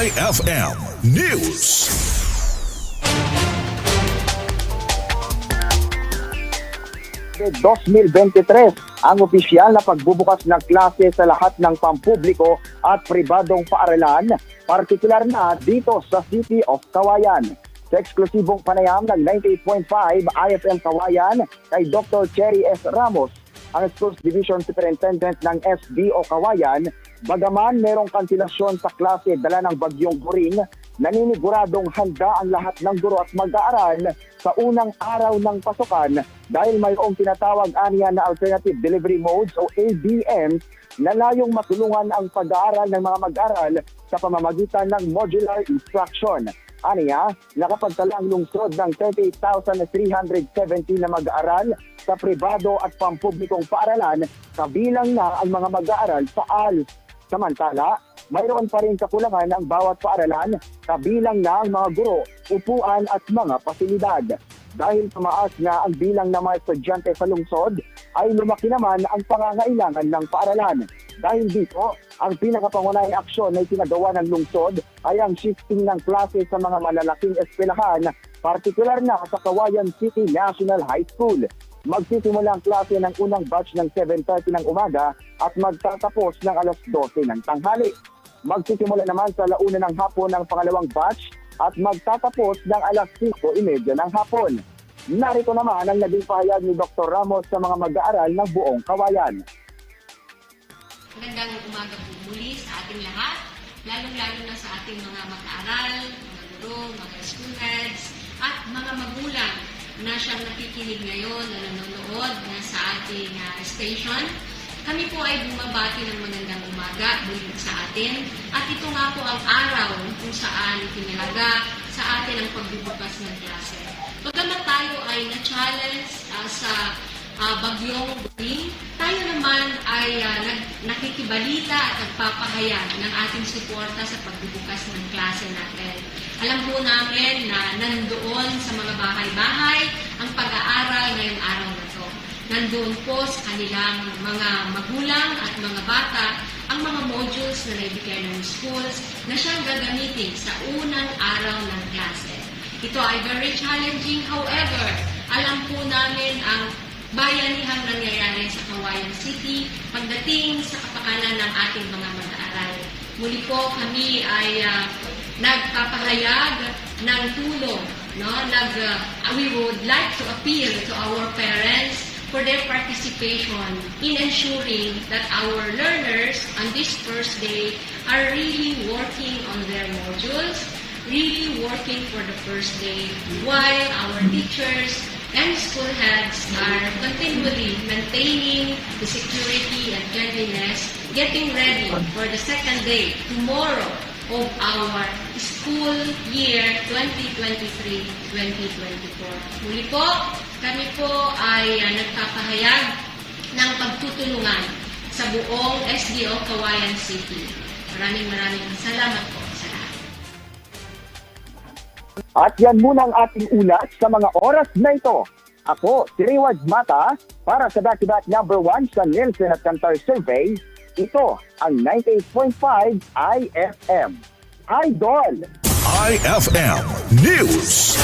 IFM News. May 2023 ang opisyal na pagbubukas ng klase sa lahat ng pampubliko at pribadong paaralan, partikular na dito sa City of Kawayan. Sa eksklusibong panayam ng 98.5 IFM Kawayan kay Dr. Cherry S. Ramos, ang Schools Division Superintendent ng SDO Kawayan, bagaman merong kanselasyon sa klase dala ng bagyong Boring, naniniguradong handa ang lahat ng guro at mag-aaral sa unang araw ng pasukan dahil mayroong tinatawag aniya na Alternative Delivery Modes o ADMs na layong matulungan ang pag-aaral ng mga mag-aaral sa pamamagitan ng modular instruction. Aniya, nakapagtala ang lungsod ng 38,370 na mag-aaral sa pribado at pampublikong paaralan kabilang na ang mga mag-aaral sa ALS. Samantala, mayroon pa rin kakulangan ang bawat paaralan kabilang na ang mga guro, upuan at mga pasilidad. Dahil tumaas nga ang bilang ng mga estudyante sa lungsod, ay lumaki naman ang pangangailangan ng paaralan. Dahil dito, ang pinakapangunahing aksyon na itinagawa ng lungsod ay ang shifting ng klase sa mga malalaking eskwelahan, partikular na sa Kawayan City National High School. Magsisimula ang klase ng unang batch ng 7.30 ng umaga at magtatapos ng alas 12 ng tanghali. Magsisimula naman sa launa ng hapon ng pangalawang batch at magtatapos ng alas 5.30 ng hapon. Narito naman ang naging pahayag ni Dr. Ramos sa mga mag-aaral ng buong kawayan. Magandang umaga po muli sa ating lahat, lalong-lalo na sa ating mga mag-aaral, mga guro, mga school heads, at mga magulang na siyang nakikinig ngayon na nanonood na sa ating ah, station. Kami po ay bumabati ng magandang umaga muli sa atin at ito nga po ang araw kung saan tinalaga sa atin ang pagbubukas ng klase. Bagamat tayo ay na-challenge ah, sa ah, bagyong Boring, tayo naman ay ah, nag, nakikibalita at nagpapahayag ng ating suporta sa pagbubukas ng klase natin. Alam po namin na nandoon sa mga bahay-bahay ang pag-aaral ngayong araw na to. Nandoon po sa kanilang mga magulang at mga bata ang mga modules na naibigay ng schools na siyang gagamitin sa unang araw ng klase. Ito ay very challenging, however, alam po namin ang bayanihang nangyayari sa Kawayan City pagdating sa kapakanan ng ating mga mag-aaral. Muli po kami ay ah, nagpapahayag ng tulong. No? Nag, ah, we would like to appeal to our parents for their participation in ensuring that our learners on this first day are really working on their modules, really working for the first day, while our teachers and school heads are continually maintaining the security and cleanliness, getting ready for the second day, tomorrow, of our school year 2023-2024. Muli po, kami po ay ah, nagpapahayag ng pagtutulungan sa buong SDO Kawayan City. Maraming maraming salamat po sa lahat. At yan muna ang ating ulat sa mga oras na ito. Ako, si Riwaj Mata, para sa back-to-back number one sa Nielsen at Kantar Survey, ito ang 98.5 IFM. Idol! IFM News.